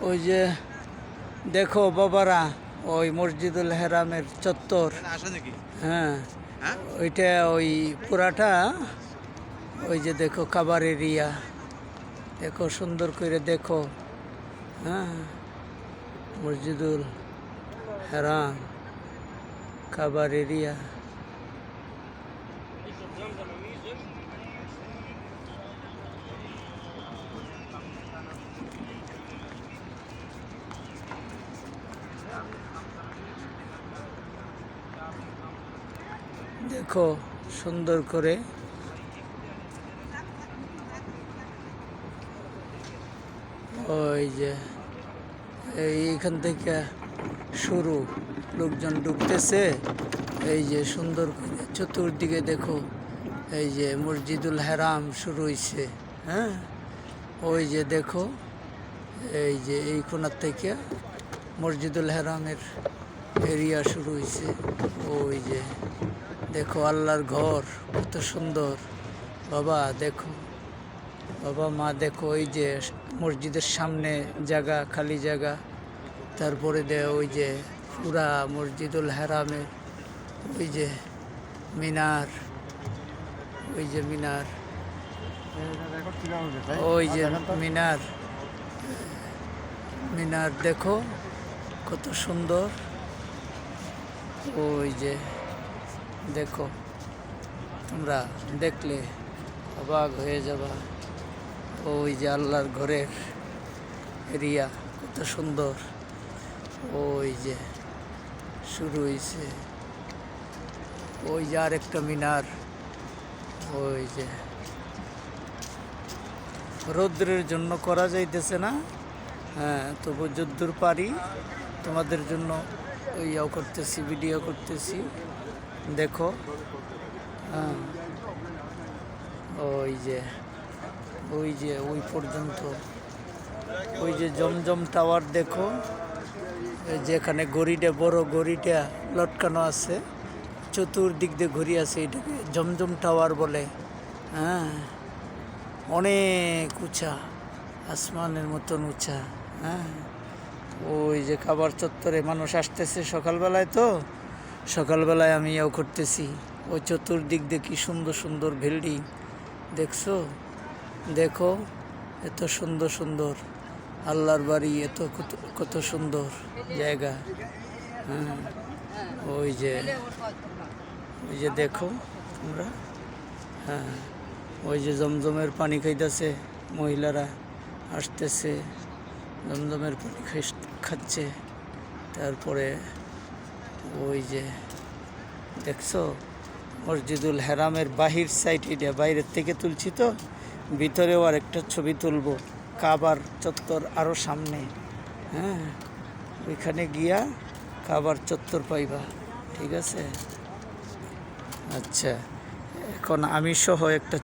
ওই যে দেখো বাবারা ওই মসজিদুল হেরামের চত্বর। হ্যাঁ হ্যাঁ? ওইটা ওই পুরাটা ওই যে দেখো কাবার এরিয়া। দেখো সুন্দর করে দেখো। হ্যাঁ মসজিদুল হেরাম কাবার এরিয়া। দেখো, সুন্দর করে ওই যে এইখান থেকে শুরু, লোকজন ঢুকতেছে। এই যে সুন্দর করে চতুর্দিকে দেখো, এই যে মসজিদুল হেরাম শুরু হয়েছে হ্যাঁ? ওই যে দেখো, এই যে এই কোনার থেকে মসজিদুল হেরামের এরিয়া শুরু হয়েছে ওই যে, দেখো আল্লাহর ঘর, কত সুন্দর। বাবা, দেখো। বাবা, মা, দেখো, ওই যে মসজিদের সামনে জায়গা, খালি জায়গা। তারপরে দে, ওই যে পুরা মসজিদুল হেরামের ওই যে মিনার, ওই যে মিনার। ওই যে মিনার মিনার, দেখো, কত সুন্দর। ওই যে, দেখো, তোমরা দেখলে অবাক হয়ে যাবা। ওই যে আল্লাহর ঘরের এরিয়া, কত সুন্দর। ওই যে শুরু হয়েছে ওই যে আর একটা মিনার। ওই যে রৌদ্রের জন্য করা যাইতেছে না। হ্যাঁ তবু যদ্দূর পারি, তোমাদের জন্য ওই ইয়ে করতেছি, ভিডিও করতেছি। দেখো হ্যাঁ। ওই যে ওই যে, ওই পর্যন্ত। ওই যে জমজম টাওয়ার দেখো যেখানে গড়িটা বড় গড়িটা লটকানো আছে। চতুর্দিক দিয়ে ঘুরি আছে, এটাকে জমজম টাওয়ার বলে। হ্যাঁ অনেক উঁচা, আসমানের মতন উঁচা। হ্যাঁ। ওই যে খাবার চত্বরে মানুষ আসতেছে সকালবেলায় তো, সকালবেলায় আমি ইয়েও করতেছি। ওই চতুর্দিক কি সুন্দর সুন্দর বিল্ডিং দেখছ? দেখো, এত সুন্দর সুন্দর। আল্লাহর বাড়ি এত কত কত সুন্দর জায়গা। হ্যাঁ ওই যে ওই যে দেখো তোমরা। হ্যাঁ ওই যে জমজমের পানি খাইতেছে, মহিলারা আসতেছে। পানি খাইস- খাচ্ছে। তারপরে ওই যে, দেখছ? মসজিদুল হেরামের বাহির সাইড এটা বাইরের থেকে তুলছি তো, ভিতরেও আর একটা ছবি তুলবো, কাবার চত্বর আরও সামনে। হ্যাঁ ওইখানে গিয়া কাবার চত্বর পাইবা, ঠিক আছে? আচ্ছা এখন আমি সহ একটা